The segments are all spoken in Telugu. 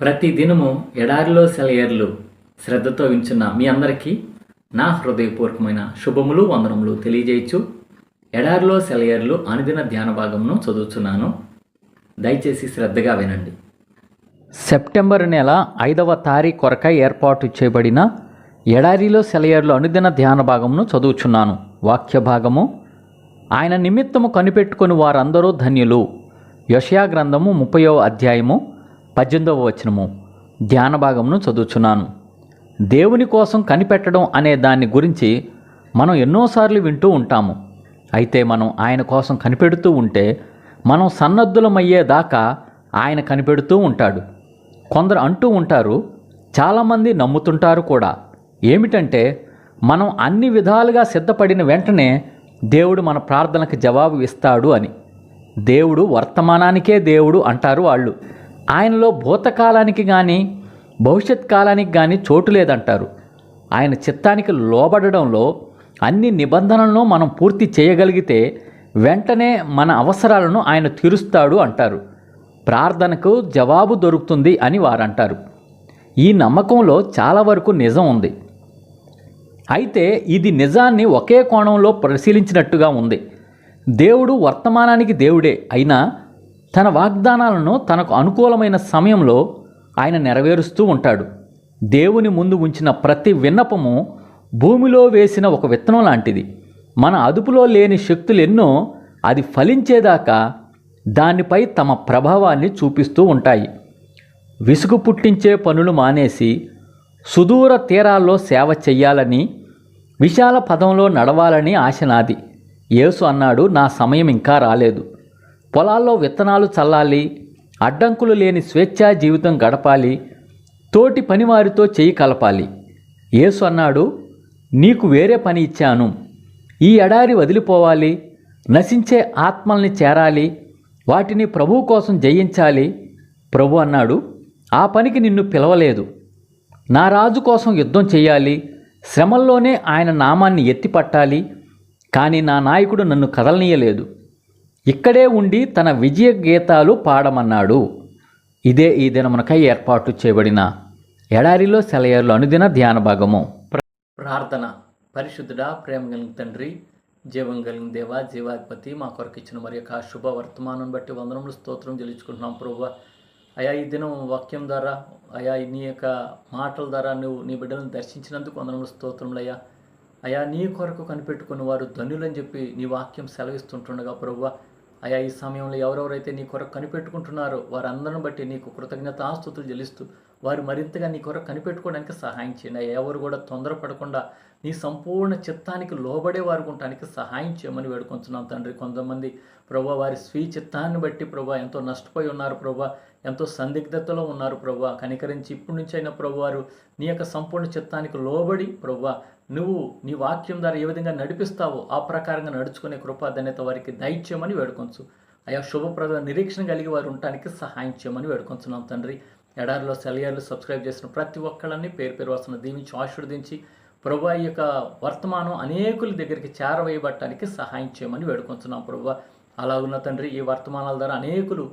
ప్రతి దినము ఎడారిలో సెలయర్లు శ్రద్ధతో వించున్న మీ అందరికీ నా హృదయపూర్వకమైన శుభములు వందనములు తెలియజేయచ్చు. ఎడారిలో సెలయర్లు అనుదిన ధ్యాన భాగమును చదువుతున్నాను దయచేసి శ్రద్ధగా వినండి. సెప్టెంబర్ నెల ఐదవ తారీఖు కొరక ఏర్పాటు చేయబడిన ఎడారిలో సెలయర్లు అనుదిన ధ్యాన భాగమును చదువుచున్నాను. వాక్య భాగము. ఆయన నిమిత్తము కనిపెట్టుకుని వారందరూ ధన్యులు. యషయా గ్రంథము ముప్పయో అధ్యాయము పద్దెనిమిదవ వచనము ధ్యాన భాగమును చదువుచున్నాను. దేవుని కోసం కనిపెట్టడం అనే దాన్ని గురించి మనం ఎన్నోసార్లు వింటూ ఉంటాము. అయితే మనం ఆయన కోసం కనిపెడుతూ ఉంటే మనం సన్నద్ధులమయ్యేదాకా ఆయన కనిపెడుతూ ఉంటాడు. కొందరు అంటూ ఉంటారు చాలామంది నమ్ముతుంటారు కూడా. ఏమిటంటే మనం అన్ని విధాలుగా సిద్ధపడిన వెంటనే దేవుడు మన ప్రార్థనకు జవాబు ఇస్తాడు అని. దేవుడు వర్తమానానికే దేవుడు అంటారు వాళ్ళు. ఆయనలో భూతకాలానికి కానీ భవిష్యత్ కాలానికి కానీ చోటు లేదంటారు. ఆయన చిత్తానికి లోబడడంలో అన్ని నిబంధనలను మనం పూర్తి చేయగలిగితే వెంటనే మన అవసరాలను ఆయన తీరుస్తాడు అంటారు. ప్రార్థనకు జవాబు దొరుకుతుంది అని వారంటారు. ఈ నమ్మకంలో చాలా వరకు నిజం ఉంది. అయితే ఇది నిజాన్ని ఒకే కోణంలో పరిశీలించినట్టుగా ఉంది. దేవుడు వర్తమానానికి దేవుడే అయినా తన వాగ్దానాలను తనకు అనుకూలమైన సమయంలో ఆయన నెరవేరుస్తూ ఉంటాడు. దేవుని ముందు ఉంచిన ప్రతి విన్నపము భూమిలో వేసిన ఒక విత్తనం లాంటిది. మన అదుపులో లేని శక్తులు ఎన్నో అది ఫలించేదాకా దానిపై తమ ప్రభావాన్ని చూపిస్తూ ఉంటాయి. విసుగు పుట్టించే పనులు మానేసి సుదూర తీరాల్లో సేవ చెయ్యాలని విశాల పదంలో నడవాలని ఆశ నాది. యేసు అన్నాడు నా సమయం ఇంకా రాలేదు. పొలాల్లో విత్తనాలు చల్లాలి అడ్డంకులు లేని స్వేచ్ఛా జీవితం గడపాలి తోటి పనివారితో చేయి కలపాలి. యేసు అన్నాడు నీకు వేరే పని ఇచ్చాను. ఈ ఎడారి వదిలిపోవాలి నశించే ఆత్మల్ని చేరాలి వాటిని ప్రభువు కోసం జయించాలి. ప్రభు అన్నాడు ఆ పనికి నిన్ను పిలవలేదు. నా రాజు కోసం యుద్ధం చేయాలి శ్రమల్లోనే ఆయన నామాన్ని ఎత్తిపట్టాలి కానీ నా నాయకుడు నన్ను కదలనీయలేదు. ఇక్కడే ఉండి తన విజయ గీతాలు పాడమన్నాడు. ఇదే ఈ దినమునకై ఏర్పాటు చేయబడిన ఎడారిలో సెలయర్లు అనుదిన ధ్యాన భాగము. ప్రార్థన. పరిశుద్ధుడా ప్రేమ కలిగిన తండ్రి జీవం కలిగిన దేవ జీవాధిపతి మా కొరకు ఇచ్చిన మరి యొక్క శుభ వర్తమానం బట్టి వందనములు స్తోత్రం చెల్లించుకుంటున్నాం ప్రభు అయా ఈ దినం వాక్యం ద్వారా అయా నీ యొక్క మాటల ద్వారా నువ్వు నీ బిడ్డలను దర్శించినందుకు వందనములు స్తోత్రములయ్యా అయా నీ కొరకు కనిపెట్టుకుని వారు ధనులని చెప్పి నీ వాక్యం సెలవిస్తుంటుండగా ప్రభు అయా ఈ సమయంలో ఎవరెవరైతే నీ కొరకు కనిపెట్టుకుంటున్నారో వారందరిని బట్టి నీకు కృతజ్ఞత ఆస్తుతులు చెల్లిస్తూ వారు మరింతగా నీ కొరకు కనిపెట్టుకోవడానికి సహాయం చేయండి. అయ్యా ఎవరు కూడా తొందరపడకుండా నీ సంపూర్ణ చిత్తానికి లోబడే వారు ఉండటానికి సహాయం చేయమని వేడుకుంటున్నాం తండ్రి. కొంతమంది ప్రభా వారి స్వీయ చిత్తాన్ని బట్టి ప్రభా ఎంతో నష్టపోయి ఉన్నారు ప్రభా ఎంతో సందిగ్ధతలో ఉన్నారు ప్రభా. కనికరించి ఇప్పటి నుంచి అయినా ప్రభు వారు నీ యొక్క సంపూర్ణ చిత్తానికి లోబడి ప్రభా నువ్వు నీ వాక్యం ద్వారా ఏ విధంగా నడిపిస్తావో ఆ ప్రకారంగా నడుచుకునే కృపాధన్యత వారికి దయచేయమని వేడుకొంచు. అయా శుభప్రద నిరీక్షణ కలిగి వారు ఉండటానికి సహాయం చేయమని వేడుకొంచున్నాం తండ్రి. ఎడారిలో సెలయర్లు సబ్స్క్రైబ్ చేసిన ప్రతి ఒక్కళ్ళని పేరు పేరు వస్తున్న దీవించి ఆశీర్వదించి ప్రభు ఈ యొక్క వర్తమానం అనేకుల దగ్గరికి చేరవేయబట్టడానికి సహాయం చేయమని వేడుకొంచున్నాం ప్రభు. అలా ఉన్న తండ్రి ఈ వర్తమానాల ద్వారా అనేకులు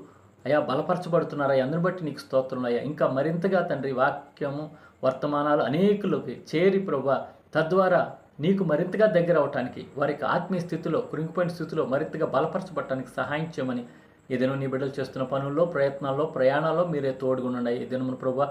అయా బలపరచబడుతున్నారా. అందుని బట్టి నీకు స్తోత్రం అయ్యా ఇంకా మరింతగా తండ్రి వాక్యము వర్తమానాలు అనేకులకి చేరి ప్రభు తద్వారా నీకు మరింతగా దగ్గర అవటానికి వారికి ఆత్మీయ స్థితిలో కురింగిపోయిన స్థితిలో మరింతగా బలపరచబడటానికి సహాయం చేయమని ఏదైనా నీ బిడ్డలు చేస్తున్న పనుల్లో ప్రయత్నాల్లో ప్రయాణాల్లో మీరే తోడుగునున్నాయి ఏదైనా ప్రభు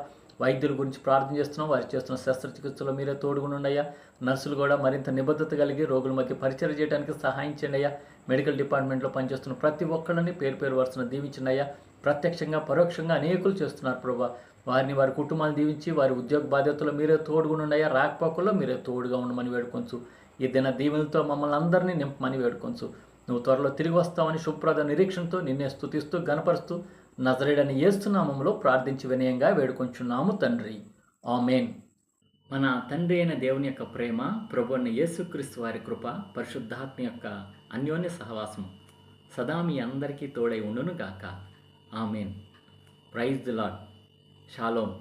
వైద్యుల గురించి ప్రార్థన చేస్తున్నాం. వారు చేస్తున్న శస్త్రచికిత్సలో మీరే తోడుగునుండయ్యా నర్సులు కూడా మరింత నిబద్ధత కలిగి రోగుల మధ్య పరిచయం చేయడానికి సహాయం చేయండి అయ్యా. మెడికల్ డిపార్ట్మెంట్లో పనిచేస్తున్న ప్రతి ఒక్కళ్ళని పేరు పేరు వరుసను దీవించండి అయ్యా. ప్రత్యక్షంగా పరోక్షంగా అనేకులు చేస్తున్నారు ప్రభా. వారిని వారి కుటుంబాలు దీవించి వారి ఉద్యోగ బాధ్యతలో మీరే తోడుగునుండయా రాకపోకల్లో మీరే తోడుగా ఉండమని వేడుకొంచు. ఈ దిన దీవెనలతో మమ్మల్ని అందరినీ నింపమని వేడుకొంచు. నువ్వు త్వరలో తిరిగి వస్తావని శుభ్రద నిరీక్షణతో నిన్నే స్థుతిస్తూ గనపరుస్తూ నజరేడని ఏస్తున్నామంలో ప్రార్థించి వినయంగా వేడుకొంచున్నాము తండ్రి. ఆమెన్. మన తండ్రి అయిన దేవుని యొక్క ప్రేమ ప్రభుని యేసుక్రీస్తు వారి కృప పరిశుద్ధాత్మ యొక్క అన్యోన్య సహవాసం సదా మీ అందరికీ తోడై ఉండును గాక Amen. Praise the Lord. Shalom.